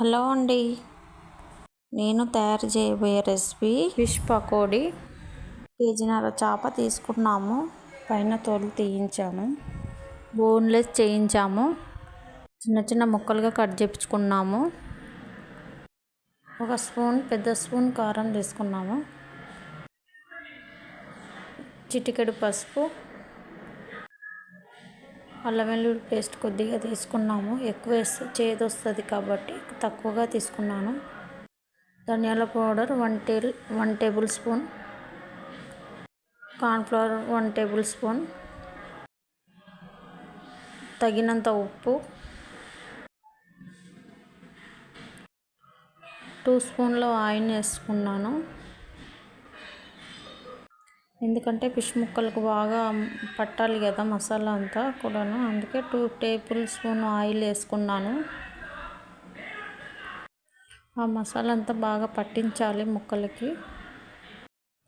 Hello అండి. నేను తయారు చేయబోయే రెసిపీ ఫిష్ పకోడీ. కేజీన్నర చేప తీసుకున్నాము. పైన తోలు తీయించాము. బోన్లెస్ చేయించాము. చిన్న చిన్న ముక్కలుగా కట్ చేపించుకున్నాము. ఒక స్పూన్ పెద్ద స్పూన్ కారం తీసుకున్నాము. చిటికెడు పసుపు. అల్లం వెల్లుల్లి పేస్ట్ కొద్దిగా తీసుకున్నాము. ఎక్కువ వేస్తే చేదు వస్తుంది కాబట్టి తక్కువగా తీసుకున్నాను. ధనియాల పౌడర్ వన్ టే one tablespoon. Cornflour one tablespoon. తగినంత ఉప్పు. టూ స్పూన్ల ఆయిల్ వేసుకున్నాను. ఎందుకంటే ఫిష్ ముక్కలకు బాగా పట్టాలి కదా మసాలా అంతా కూడాను. అందుకే టూ టేబుల్ స్పూన్ ఆయిల్ వేసుకున్నాను. ఆ మసాలా అంతా బాగా పట్టించాలి ముక్కలకి.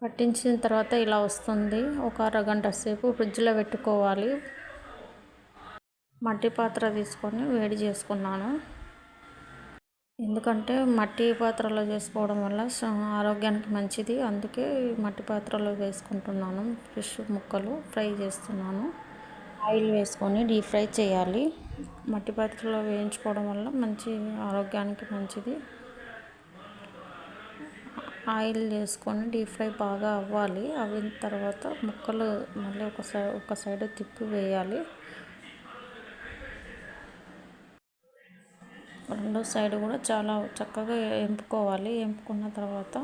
పట్టించిన తర్వాత ఇలా వస్తుంది. ఒక అరగంట సేపు ఫ్రిడ్జ్లో పెట్టుకోవాలి. మట్టి పాత్ర తీసుకొని వేడి చేసుకున్నాను. ఎందుకంటే మట్టి పాత్రలో చేసుకోవడం వల్ల ఆరోగ్యానికి మంచిది. అందుకే మట్టి పాత్రలో వేసుకుంటున్నాను. ఫిష్ ముక్కలు ఫ్రై చేస్తున్నాను. ఆయిల్ వేసుకొని డీప్ ఫ్రై చేయాలి. మట్టి పాత్రలో వేయించుకోవడం వల్ల మంచి ఆరోగ్యానికి మంచిది. ఆయిల్ వేసుకొని డీప్ ఫ్రై బాగా అవ్వాలి. అవిన తర్వాత ముక్కలు మళ్ళీ ఒక సైడ్ ఒక సైడ్ తిప్పి వేయాలి. రెండో సైడ్ కూడా చాలా చక్కగా ఎంపుకోవాలి. ఎంపుకున్న తర్వాత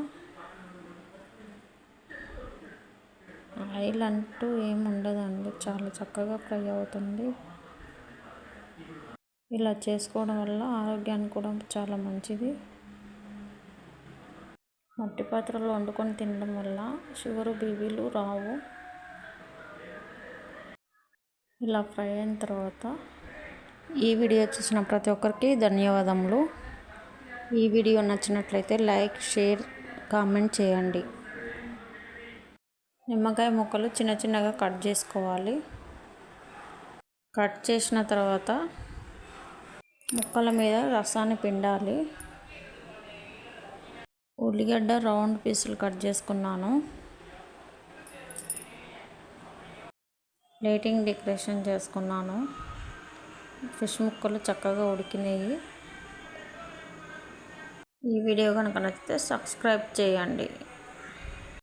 ఆయిల్ అంటూ ఏమి ఉండదండి. చాలా చక్కగా ఫ్రై అవుతుంది. ఇలా చేసుకోవడం వల్ల ఆరోగ్యానికి కూడా చాలా మంచిది. మట్టి పాత్రలో వండుకొని తినడం వల్ల షుగర్ బీబీలు రావు. ఇలా ఫ్రై అయిన తర్వాత ఈ వీడియో చూసిన ప్రతి ఒక్కరికి ధన్యవాదములు. ఈ వీడియో నచ్చినట్లయితే లైక్ షేర్ కామెంట్ చేయండి. నిమ్మకాయ ముక్కలు చిన్న చిన్నగా కట్ చేసుకోవాలి. కట్ చేసిన తర్వాత ముక్కల మీద రసాన్ని పిండాలి. ఉల్లిగడ్డ రౌండ్ పీసులు కట్ చేసుకున్నాను. లైటింగ్ డెకరేషన్ చేసుకున్నాను. ఫిష్ ముక్కలు చక్కగా ఉడికినాయి. ఈ వీడియో కనుక నచ్చితే సబ్స్క్రైబ్ చేయండి.